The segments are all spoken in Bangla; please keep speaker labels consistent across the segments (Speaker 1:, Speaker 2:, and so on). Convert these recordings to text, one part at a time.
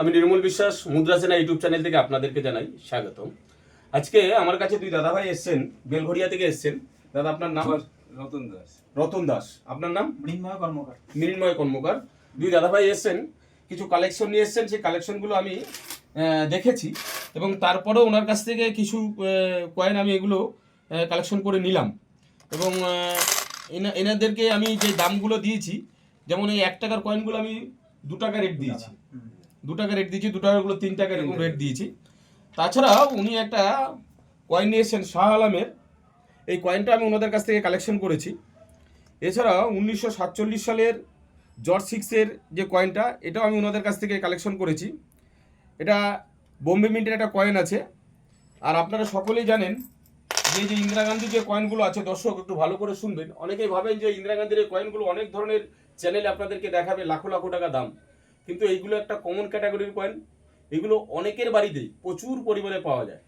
Speaker 1: আমি নির্মল বিশ্বাস মুদ্রা সেনা ইউটিউব চ্যানেল থেকে আপনাদেরকে জানাই স্বাগতম। আজকে আমার কাছে দুই দাদাভাই এসছেন বেলঘরিয়া থেকে এসছেন। দাদা আপনার নাম?
Speaker 2: রতন দাস।
Speaker 1: রতন দাস। আপনার নাম?
Speaker 3: মৃন্ময় কর্মকার।
Speaker 1: মৃন্ময় কর্মকার। দুই দাদাভাই এসছেন কিছু কালেকশন নিয়ে এসছেন সেই কালেকশনগুলো আমি দেখেছি। এবং তারপরেও ওনার কাছ থেকে কিছু কয়েন আমি এগুলো কালেকশন করে নিলাম। এবং এনাদেরকে আমি যে দামগুলো দিয়েছি যেমন এই এক টাকার কয়েনগুলো আমি দু টাকা রেট দিয়েছি। দু টাকা রেট দিয়েছি, দু টাকাগুলো তিন টাকা এরকম রেট দিয়েছি। তাছাড়াও উনি একটা কয়েন নিয়েছেন শাহ আলমের। এই কয়েনটা আমি ওনাদের কাছ থেকে কালেকশন করেছি। এছাড়া উনিশশো সাতচল্লিশ সালের জর্জ সিক্সের যে কয়েনটা এটাও আমি ওনাদের কাছ থেকে কালেকশন করেছি। এটা বোম্বে মিন্টের একটা কয়েন আছে। আর আপনারা সকলেই জানেন যে যে ইন্দিরা গান্ধীর যে কয়েনগুলো আছে, দর্শক একটু ভালো করে শুনবেন। অনেকেই ভাবেন যে ইন্দিরা গান্ধীর এই কয়েনগুলো অনেক ধরনের চ্যানেলে আপনাদেরকে দেখাবে লাখো লাখো টাকা দাম। কিন্তু এইগুলো একটা কমন ক্যাটাগরির কয়েন এগুলো অনেকের বাড়িতেই প্রচুর পরিমাণে পাওয়া যায়।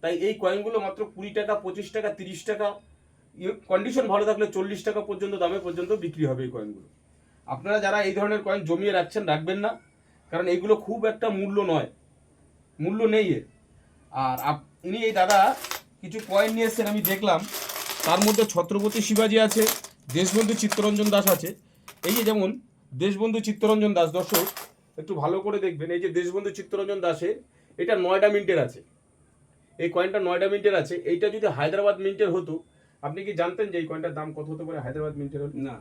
Speaker 1: তাই এই কয়েনগুলো মাত্র কুড়ি টাকা, পঁচিশ টাকা, তিরিশ টাকা কন্ডিশন ভালো থাকলে চল্লিশ টাকা পর্যন্ত, দামে পর্যন্ত বিক্রি হবে এই কয়েনগুলো আপনারা যারা এই ধরনের কয়েন জমিয়ে রাখছেন, রাখবেন না। কারণ এগুলো খুব একটা মূল্য নয়। মূল্য নেই এর। আর আপ- ইনি এই দাদা কিছু কয়েন নিয়ে এসেছেন, আমি দেখলাম। তার মধ্যে ছত্রপতি শিবাজি আছে, দেশবন্ধু চিত্তরঞ্জন দাস আছে। এই যে যেমন দেশবন্ধু চিত্তরঞ্জন দাস দর্শক একটু ভালো করে দেখবেন। এই যে দেশবন্ধু চিত্তরঞ্জন দাসের এটা নয়ডা মিন্টের আছে। এই কয়েনটা নয়ডা মিন্টের আছে। এইটা যদি হায়দ্রাবাদ মিন্টের হতো আপনি কি জানতেন যে এই কয়েনটার দাম কত হতে পারে হায়দ্রাবাদ মিন্টের
Speaker 2: না।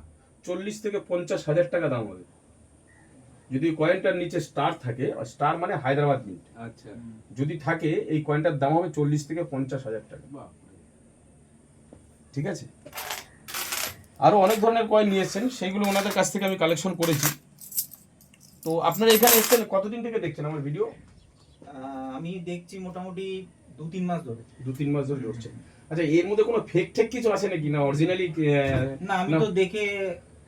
Speaker 1: চল্লিশ থেকে পঞ্চাশ হাজার টাকা দাম হবে। যদি কয়েনটার নিচে স্টার থাকে স্টার মানে হায়দ্রাবাদ মিন্ট।
Speaker 2: আচ্ছা।
Speaker 1: যদি থাকে এই কয়েনটার দাম হবে চল্লিশ থেকে পঞ্চাশ হাজার টাকা। ঠিক আছে? আরও অনেক ধরনের কয়েন নিয়ে এসেছেন সেইগুলো ওনাদের কাছ থেকে আমি কালেকশন করেছি। তো আপনারা এখানে এসেছেন কতদিন থেকে দেখছেন আমার ভিডিও
Speaker 3: আমি দেখছি মোটামুটি দু তিন মাস ধরে।
Speaker 1: দু তিন মাস ধরে করছেন আচ্ছা এর মধ্যে কোনো ফেক ঠেক কিছু আছে নাকি? না অরিজিনালি
Speaker 3: না আমি তো দেখে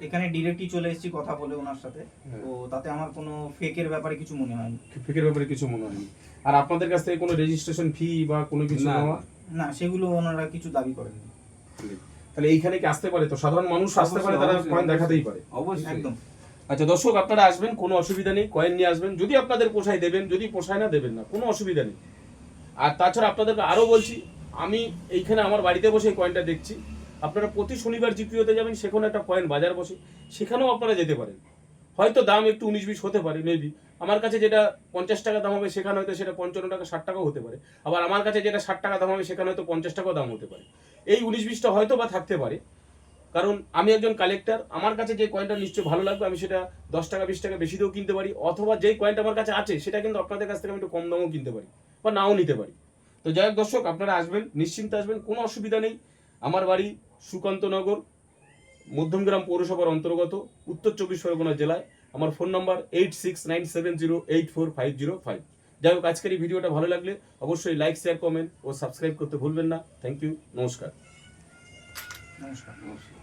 Speaker 3: এখানে ডিরেক্টলি চলে এসেছি কথা বলে ওনার সাথে।
Speaker 1: হ্যাঁ।
Speaker 3: তো তাতে আমার কোনো ফেকের ব্যাপারে কিছু মনে হয়নি।
Speaker 1: ফেকের ব্যাপারে কিছু মনে হয়নি। আর আপনাদের কাছ থেকে কোনো রেজিস্ট্রেশন ফি বা কোনো কিছু
Speaker 2: না,
Speaker 1: নেওয়া?
Speaker 3: না সেগুলো ওনারা কিছু দাবি করেননি।
Speaker 1: তাহলে এইখানে কি আসতে পারে? তো সাধারণ মানুষ আসতে পারে তারা কয়েন দেখাতেই পারে।
Speaker 2: অবশ্যই।
Speaker 3: একদম।
Speaker 1: আচ্ছা দর্শক আপনারা আসবেন কোনো অসুবিধা নেই কয়েন নিয়ে আসবেন। যদি আপনাদের পোষায় দেবেন যদি পোষায় না দেবেন না কোনো অসুবিধা নেই। আর তাছাড়া আপনাদেরকে আরও বলছি আমি এইখানে আমার বাড়িতে বসে এই কয়েনটা দেখছি। আপনারা প্রতি শনিবার জিপিওতে যাবেন সেখানে একটা কয়েন বাজার বসে। সেখানেও আপনারা যেতে পারেন। হয়তো দাম একটু উনিশ বিশ হতে পারে মেবি আমার কাছে যেটা পঞ্চাশ টাকা দাম হবে সেখানে হয়তো সেটা পঞ্চান্ন টাকা ষাট টাকাও হতে পারে। আবার আমার কাছে যেটা ষাট টাকা দাম হবে সেখানে হয়তো পঞ্চাশ টাকাও দাম হতে পারে। এই উনিশ বিশটা হয়তো বা থাকতে পারে। কারণ আমি একজন কালেক্টর আমার কাছে যে কয়েনটা নিশ্চয়ই ভালো লাগবে, আমি সেটা দশ টাকা, বিশ টাকা বেশি দিয়েও কিনতে পারি, অথবা যেই কয়েনটা আমার কাছে আছে, সেটা কিন্তু আপনাদের কাছ থেকে আমি একটু কম দামও কিনতে পারি, বা নাও নিতে পারি। তো যাই হোক দর্শক, আপনারা আসবেন, নিশ্চিন্তে আসবেন, কোনো অসুবিধা নেই। আমার বাড়ি সুকান্তনগর, মধ্যমগ্রাম পৌরসভার অন্তর্গত, উত্তর চব্বিশ পরগনা জেলায়। আমার phone number eight six nine seven zero eight four five zero five যাই হোক আজকের এই ভিডিওটা ভালো লাগলে অবশ্যই লাইক শেয়ার কমেন্ট ও সাবস্ক্রাইব করতে ভুলবেন না থ্যাংক ইউ নমস্কার
Speaker 3: নমস্কার
Speaker 2: নমস্কার